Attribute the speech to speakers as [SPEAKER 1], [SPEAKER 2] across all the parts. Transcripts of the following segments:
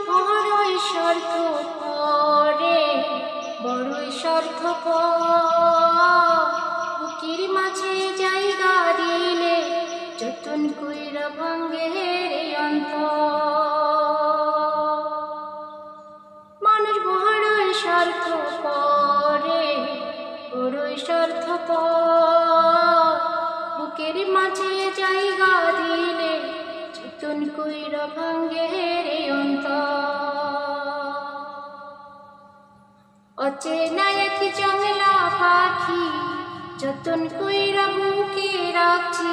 [SPEAKER 1] বড়ই স্বার্থ করে বড়ই স্বার্থ বুকির মাঝে জায়গা দিলে যতন কইরা ভাঙ্গে রে অন্ত মানুষ বড়ই স্বার্থ করে বড়ই স্বার্থ বুকের মাঝে জায়গা দিলে কইরা ভাঙ্গে রে অন্ত অচেনা এক জংলা পাখি, যতন কইরা বুকে রাখছি,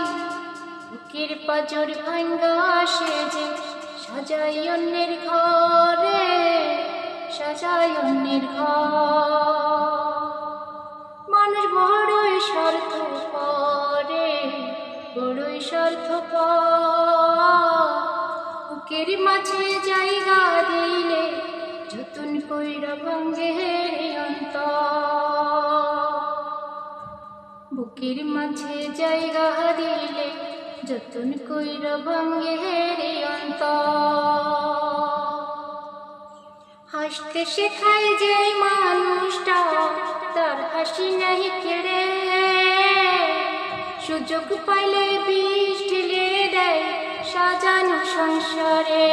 [SPEAKER 1] বুকের পাজর ভাঙ্গা সেজে সাজাই অন্যের ঘরে, সাজাই অন্যের ঘর। মানুষ বড়ই স্বার্থ করে বড়ই স্বার্থ বুকের মাঝে জায়গা দিলে যতন কইরা ভাঙ্গে অন্ত বুকের মাঝে জায়গা দিলে যতন কইরা ভাঙ্গে অন্ত হাসতে শেখায় যে মানুষটা তার হাসি নাই কেড়ে। সুযোগ পাইলে বিষ ঢেলে দেয় সাজানো সংসারে।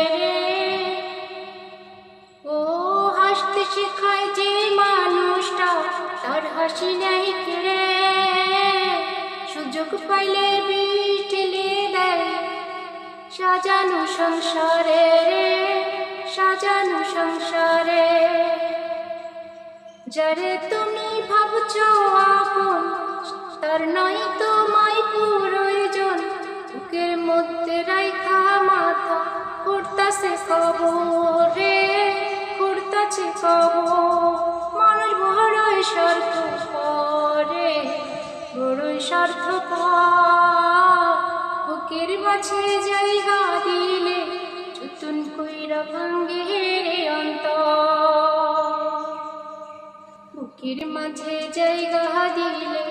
[SPEAKER 1] ও হাসতে শেখায় যে মানুষটা, তার হাসি নাই কেড়ে। সুযোগ পাইলে বিষ দেয়। সাজানো সংসারে সাজানো সংসারে। যারে তুমি ভাবছ আপন, তার নয় বুকের মধ্যে রাইখা মাথা করতাছে খবর রে করতাছে খবর। মানুষ বড়ই স্বার্থ করে বড়ই স্বার্থ বুকের মাঝে জায়গা দিলে চতুন কইরা ভাঙ্গে রে অন্ত বুকের মাঝে জায়গা দিলে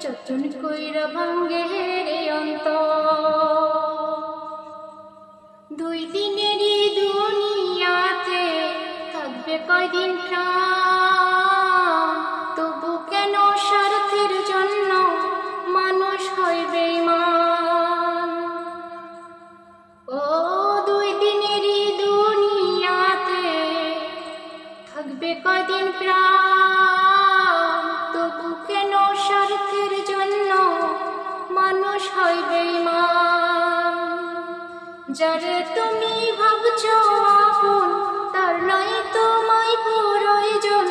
[SPEAKER 1] চতুন কইরা ভাঙ্গে রে অন্ত দুই দিনেরই দুনিয়াতে থাকবে কয়দিন প্রাণ? যারে তুমি ভাবছ আপন, তার নয় তোমায় প্রয়োজন।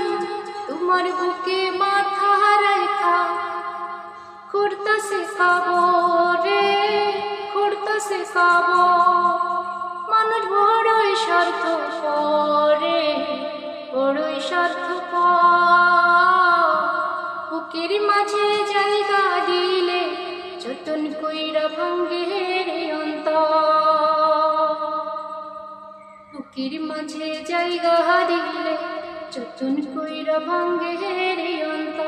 [SPEAKER 1] তোমার বুকে মাথা রেখা করতাছে খবর রে করতাছে খবর মানুষ বড়ই স্বার্থ করে বড়ই স্বার্থ বুকের মাঝে জায়গা দিলে, যতন কইরা ভাঙ্গে বুকের যাই জায়গা দিলে, যতন কইরা ভাঙ্গে রে অন্ত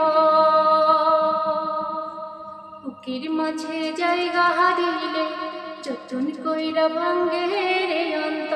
[SPEAKER 1] বুকের মাঝে জায়গা দিলে, যতন কইরা ভাঙ্গে রে অন্ত